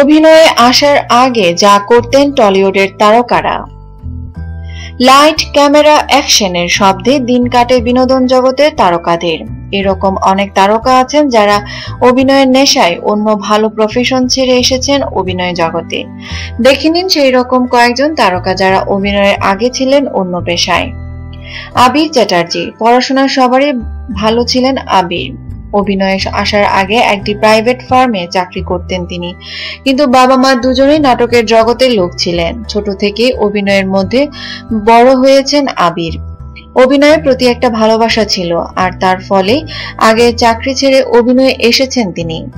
অভিনয়ে আসার আগে যা করতেন টলিউডের তারকারা। লাইট ক্যামেরা অ্যাকশনের শব্দে দিন কাটে বিনোদন জগতের তারকাদের। এরকম অনেক তারকা আছেন যারা অভিনয়ের নেশায় অন্য ভালো প্রফেশন ছেড়ে এসেছেন অভিনয় জগতে। দেখে নিন সেই রকম কয়েকজন তারকা যারা অভিনয়ের আগে ছিলেন অন্য পেশায়। আবির চ্যাটার্জি, পড়াশোনার সবারই ভালো ছিলেন আবির। অভিনয়ে আসার আগে একটি প্রাইভেট ফার্মে চাকরি করতেন তিনি। কিন্তু বাবা মা দুজনেই নাটকের জগতের লোক ছিলেন। ছোট থেকে অভিনয়ের মধ্যে বড় হয়েছেন আবির। অভিনয়ের প্রতি একটা ভালোবাসা ছিল, আর তার ফলে আগে চাকরি ছেড়ে অভিনয়ে এসেছেন তিনি।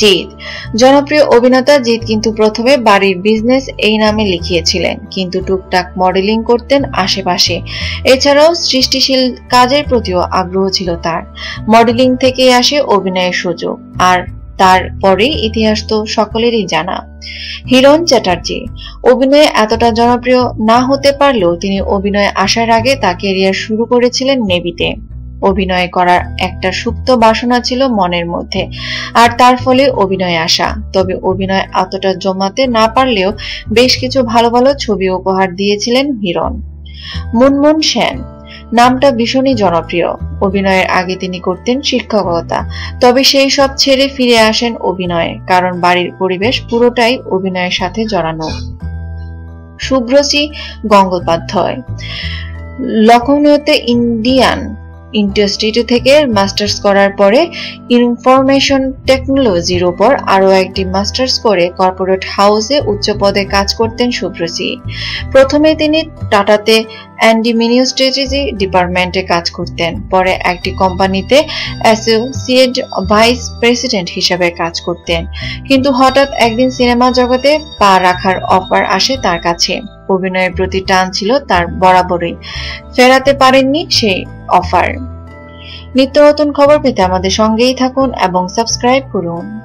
জিৎ। জনপ্রিয় অভিনেতা জিৎ কিন্তু প্রথমে বাড়ির বিজনেস এই নামে লিখিয়েছিলেন, কিন্তু টুকটাক মডেলিং করতেন আশেপাশে। এছাড়াও সৃষ্টিশীল কাজের প্রতিও আগ্রহ ছিল তার। মডেলিং থেকে আসে অভিনয়ের সুযোগ, আর তারপরে ইতিহাস তো সকলেরই জানা। হিরণ চ্যাটার্জি। অভিনয়ে এতটা জনপ্রিয় না হতে পারলেও তিনি অভিনয়ে আসার আগে তা কেরিয়ার শুরু করেছিলেন নেভিতে। অভিনয় করার একটা সুপ্ত বাসনা ছিল মনের মধ্যে। আর তার ফলে অভিনয়ে আসা। তবে অভিনয় এতটা জমাতে না পারলেও বেশ কিছু ভালো ভালো ছবি উপহার দিয়েছিলেন হিরণ। মুনমুন সেন। নামটা ভীষণই জনপ্রিয়। অভিনয়ের আগে তিনি করতেন শিক্ষকতা। তবে সেই সব ছেড়ে ফিরে আসেন অভিনয়ে, কারণ বাড়ির পরিবেশ পুরোটাই অভিনয়ের সাথে জড়ানো। শুভ্রসী গঙ্গোপাধ্যায়। লখনৌতে ইন্ডিয়ান ইন্ডাস্ট্রি থেকে মাস্টার্স করার পরে ইনফরমেশন টেকনোলজির ওপর আরও একটি মাস্টার্স করে কর্পোরেট হাউসে উচ্চ পদে কাজ করতেন সুব্রজি। প্রথমে তিনি টাটাতে অ্যান্ডিমিনিস্ট্রেটেজি ডিপার্টমেন্টে কাজ করতেন। পরে একটি কোম্পানিতে অ্যাসোসিয়েট ভাইস প্রেসিডেন্ট হিসেবে কাজ করতেন। কিন্তু হঠাৎ একদিন সিনেমা জগতে পা রাখার অফার আসে তার কাছে। অভিনয়ের প্রতি টান ছিল তার বরাবরই। ফেরাতে পারেননি সেই অফার নিত্য নতুন খবর পেতে আমাদের সঙ্গেই থাকুন এবং সাবস্ক্রাইব করুন।